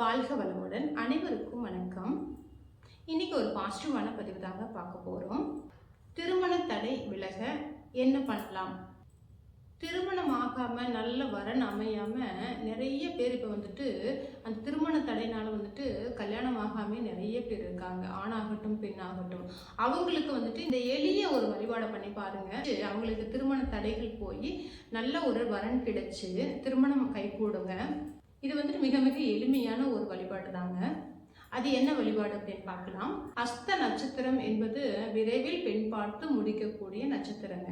வாழ்க வளமுடன் அனைவருக்கும் வணக்கம். இன்னைக்கு ஒரு பாசிட்டிவான பதிவு தாங்க பார்க்க போகிறோம் திருமண தடை விலக என்ன பண்ணலாம்? திருமணம் ஆகாமல் நல்ல வரன் அமையாம நிறைய பேர் இப்போ வந்துட்டு அந்த திருமண தடைனால் வந்துட்டு கல்யாணம் ஆகாம நிறைய பேர் இருக்காங்க. ஆணாகட்டும் பெண்ணாகட்டும். அவங்களுக்கு வந்துட்டு இந்த எளிய ஒரு வழிபாடை பண்ணி பாருங்க. அவங்களுக்கு திருமண தடைகள் போய் நல்ல ஒரு வரன் கிடைச்சு திருமணம் கைகூடுங்க. இது வந்துட்டு மிக மிக எளிமையான ஒரு வழிபாடு தாங்க. அது என்ன வழிபாடு அப்படின்னு பார்க்கலாம். அஸ்த நட்சத்திரம் என்பது விரைவில் பெண் பார்த்து முடிக்கக்கூடிய நட்சத்திரங்க.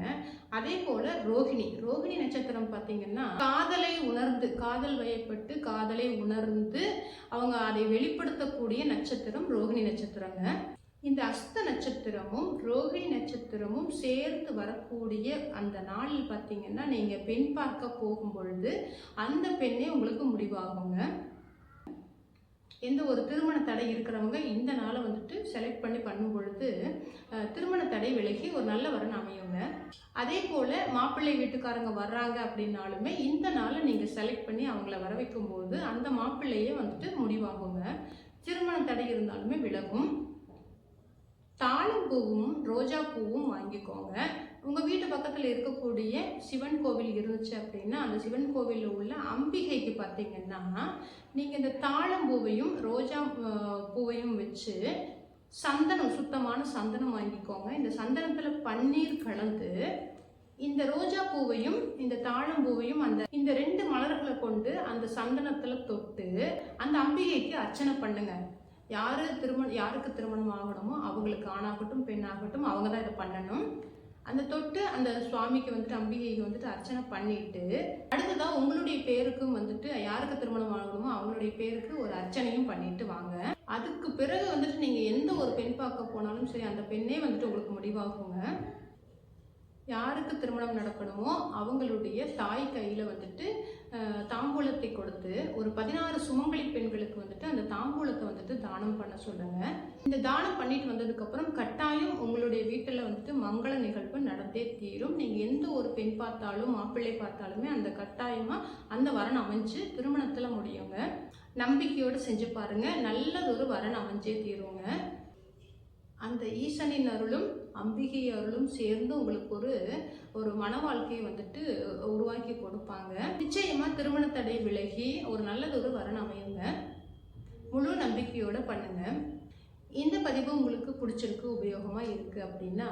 அதே போல ரோகிணி. ரோகிணி நட்சத்திரம் பார்த்தீங்கன்னா காதலை உணர்ந்து காதல் வயப்பட்டு காதலை உணர்ந்து அவங்க அதை வெளிப்படுத்தக்கூடிய நட்சத்திரம் ரோகிணி நட்சத்திரங்க. இந்த அஸ்த நட்சத்திரமும் ரோகிணி நட்சத்திரமும் சேர்ந்து வரக்கூடிய அந்த நாளில் பார்த்தீங்கன்னா நீங்கள் பெண் பார்க்க போகும் பொழுது அந்த பெண்ணே உங்களுக்கு முடிவாகுங்க. எந்த ஒரு திருமண தடை இருக்கிறவங்க இந்த நாளை வந்துட்டு செலக்ட் பண்ணி பண்ணும் பொழுது திருமண தடை விலகி ஒரு நல்ல வரன் அமையுங்க. அதே போல் மாப்பிள்ளை வீட்டுக்காரங்க வர்றாங்க அப்படின்னாலுமே இந்த நாளை நீங்கள் செலக்ட் பண்ணி அவங்கள வர வைக்கும்போது அந்த மாப்பிள்ளையே வந்துட்டு முடிவாகுங்க. திருமண தடை இருந்தாலுமே விலகும். தாழம்பூவும் ரோஜா பூவும் வாங்கிக்கோங்க. உங்கள் வீட்டு பக்கத்தில் இருக்கக்கூடிய சிவன் கோவில் இருந்துச்சு அப்படின்னா அந்த சிவன் கோவிலில் உள்ள அம்பிகைக்கு பார்த்தீங்கன்னா நீங்கள் இந்த தாழம்பூவையும் ரோஜா பூவையும் வச்சு சந்தனம் சுத்தமான சந்தனம் வாங்கிக்கோங்க. இந்த சந்தனத்தில் பன்னீர் கலந்து இந்த ரோஜா பூவையும் இந்த தாழம்பூவையும் அந்த இந்த ரெண்டு மலர்களை கொண்டு அந்த சந்தனத்தில் தொட்டு அந்த அம்பிகைக்கு அர்ச்சனை பண்ணுங்க. யாரு திருமணம் யாருக்கு திருமணம் ஆகணுமோ அவங்களுக்கு ஆணாகட்டும் பெண்ணாகட்டும் அவங்க தான் இதை பண்ணணும். அந்த தொட்டு அந்த சுவாமிக்கு வந்துட்டு அம்பிகைக்கு வந்துட்டு அர்ச்சனை பண்ணிட்டு அடுத்ததான் உங்களுடைய பேருக்கும் வந்துட்டு யாருக்கு திருமணம் ஆகணுமோ அவங்களுடைய பேருக்கு ஒரு அர்ச்சனையும் பண்ணிட்டு வாங்க. அதுக்கு பிறகு வந்துட்டு நீங்க எந்த ஒரு பெண் பார்க்க போனாலும் சரி அந்த பெண்ணே வந்துட்டு உங்களுக்கு முடிவாகுங்க. யாருக்கு திருமணம் நடக்கணுமோ அவங்களுடைய தாய் கையில் வந்துட்டு தாம்பூலத்தை கொடுத்து ஒரு பதினாறு சுமங்கலி பெண்களுக்கு வந்துட்டு அந்த தாம்பூலத்தை வந்துட்டு தானம் பண்ண சொல்லுங்க இந்த தானம் பண்ணிட்டு வந்ததுக்கப்புறம் கட்டாயம் உங்களுடைய வீட்டில் வந்துட்டு மங்கள நிகழ்வு நடந்தே தீரும். நீங்கள் எந்த ஒரு பெண் பார்த்தாலும் மாப்பிள்ளை பார்த்தாலுமே அந்த கட்டாயமாக அந்த வரன் அமைஞ்சு திருமணத்தில் முடியுங்க. நம்பிக்கையோடு செஞ்சு பாருங்கள் நல்லதொரு வரன் அமைஞ்சே தீருங்க. அந்த ஈசனின் அருளும் அம்பிகை அருளும் சேர்ந்து உங்களுக்கு ஒரு ஒரு மன வாழ்க்கையை வந்துட்டு உருவாக்கி கொடுப்பாங்க. நிச்சயமா திருமண தடை விலகி ஒரு நல்லதொரு வரன் அமையுங்க. முழு நம்பிக்கையோட பண்ணுங்க. இந்த பதிவு உங்களுக்கு பிடிச்சிருக்கு உபயோகமாக இருக்கு அப்படின்னா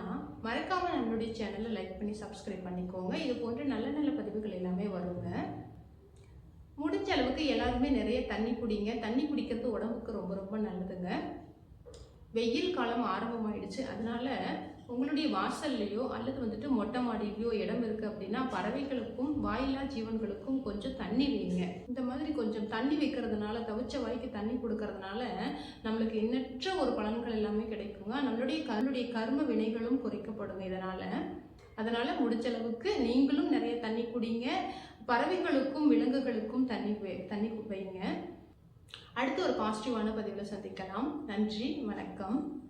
மறக்காமல் நம்மளுடைய சேனலை லைக் பண்ணி சப்ஸ்கிரைப் பண்ணிக்கோங்க. இது போன்ற நல்ல நல்ல பதிவுகள் எல்லாமே வருங்க. முடிஞ்ச அளவுக்கு எல்லாருமே நிறைய தண்ணி குடிங்க. தண்ணி குடிக்கிறது உடம்புக்கு ரொம்ப ரொம்ப நல்லதுங்க. வெயில் காலம் ஆரம்பமாயிடுச்சு. அதனால உங்களுடைய வாசல்லையோ அல்லது வந்துட்டு மொட்டை மாடியிலையோ இடம் இருக்கு அப்படின்னா பறவைகளுக்கும் வாயிலா ஜீவன்களுக்கும் கொஞ்சம் தண்ணி வைங்க. இந்த மாதிரி கொஞ்சம் தண்ணி வைக்கிறதுனால தவிச்ச வாய்க்கு தண்ணி கொடுக்கறதுனால நம்மளுக்கு எண்ணற்ற ஒரு பலன்கள் எல்லாமே கிடைக்குங்க. நம்மளுடைய கருடைய கர்ம வினைகளும் குறைக்கப்படுங்க இதனால. அதனால முடிஞ்ச அளவுக்கு நீங்களும் நிறைய தண்ணி குடிங்க. பறவைகளுக்கும் விலங்குகளுக்கும் தண்ணி தண்ணி வைங்க. அடுத்து ஒரு பாசிட்டிவான பதிவில் சந்திக்கலாம். நன்றி வணக்கம்.